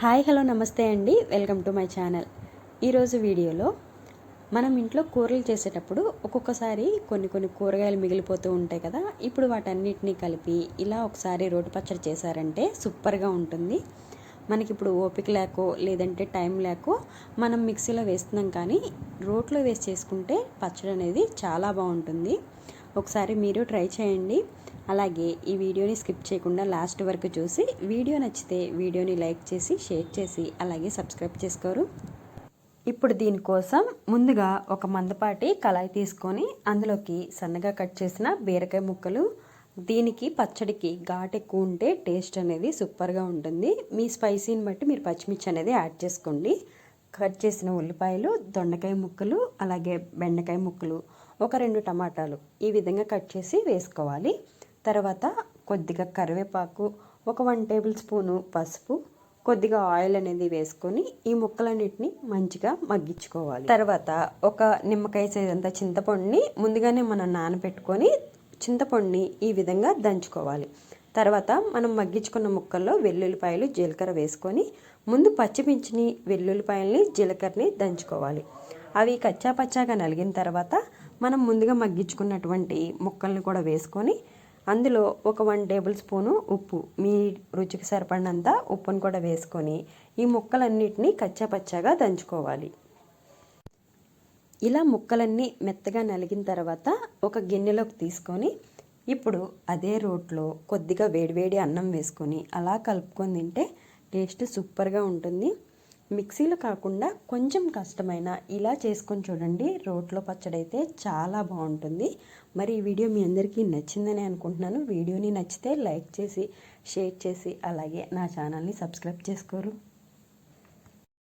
Hi hello నమస్తే అండి. Welcome to my channel. ఈరోజు వీడియోలో మనం ఇంట్లో కూరలు చేసేటప్పుడు ఒక్కొక్కసారి కొన్ని కొన్ని కూరగాయలు మిగిలిపోతూ ఉంటాయి కదా ఇప్పుడు వాటన్నిటినీ కలిపి ఇలా ఒకసారి రోటి పచ్చడి చేశారంటే సూపర్గా ఉంటుంది. మనకి ఇప్పుడు ఓపిక లేకో లేదంటే టైం లేకో మనం మిక్సీలో వేస్తున్నాం కానీ రోట్లో వేసి చేసుకుంటే పచ్చడి అనేది చాలా బాగుంటుంది. ఒకసారి మీరు ట్రై చేయండి. అలాగే ఈ వీడియోని స్కిప్ చేయకుండా లాస్ట్ వరకు చూసి వీడియో నచ్చితే వీడియోని లైక్ చేసి షేర్ చేసి అలాగే సబ్స్క్రైబ్ చేసుకోరు. ఇప్పుడు దీనికోసం ముందుగా ఒక మందపాటి కళాయి తీసుకొని అందులోకి సన్నగా కట్ చేసిన బీరకాయ ముక్కలు దీనికి పచ్చడికి ఘాట్ ఎక్కువ ఉంటే టేస్ట్ అనేది సూపర్గా ఉంటుంది. మీ స్పైసీని బట్టి మీరు పచ్చిమిర్చి అనేది యాడ్ చేసుకోండి. కట్ చేసిన ఉల్లిపాయలు దొండకాయ ముక్కలు అలాగే బెండకాయ ముక్కలు ఒక రెండు టమాటాలు ఈ విధంగా కట్ చేసి వేసుకోవాలి. తర్వాత కొద్దిగా కరివేపాకు ఒక వన్ టేబుల్ స్పూను పసుపు కొద్దిగా ఆయిల్ అనేది వేసుకొని ఈ ముక్కలన్నిటిని మంచిగా మగ్గించుకోవాలి. తర్వాత ఒక నిమ్మకాయ సైజంత చింతపండుని ముందుగానే మనం నానబెట్టుకొని చింతపండుని ఈ విధంగా దంచుకోవాలి. తర్వాత మనం మగ్గించుకున్న ముక్కల్లో వెల్లుల్లిపాయలు జీలకర్ర వేసుకొని ముందు పచ్చిమిర్చిని వెల్లుల్లిపాయల్ని జీలకర్రని దంచుకోవాలి. అవి కచ్చా పచ్చాగా నలిగిన తర్వాత మనం ముందుగా మగ్గించుకున్నటువంటి ముక్కల్ని కూడా వేసుకొని అందులో ఒక వన్ టేబుల్ స్పూను ఉప్పు. మీ రుచికి సరిపడినంత ఉప్పును కూడా వేసుకొని ఈ ముక్కలన్నిటినీ కచ్చా పచ్చాగా దంచుకోవాలి. ఇలా ముక్కలన్నీ మెత్తగా నలిగిన తర్వాత ఒక గిన్నెలోకి తీసుకొని ఇప్పుడు అదే రోట్లో కొద్దిగా వేడివేడి అన్నం వేసుకొని అలా కలుపుకొని తింటే టేస్ట్ సూపర్గా ఉంటుంది. మిక్సీలో కాకుండా కొంచెం కష్టమైన ఇలా చేసుకొని చూడండి. రోట్లో పచ్చడి అయితే చాలా బాగుంటుంది. మరి ఈ వీడియో మీ అందరికీ నచ్చిందని అనుకుంటున్నాను. వీడియోని నచ్చితే లైక్ చేసి షేర్ చేసి అలాగే నా ఛానల్ని సబ్స్క్రైబ్ చేసుకోరు.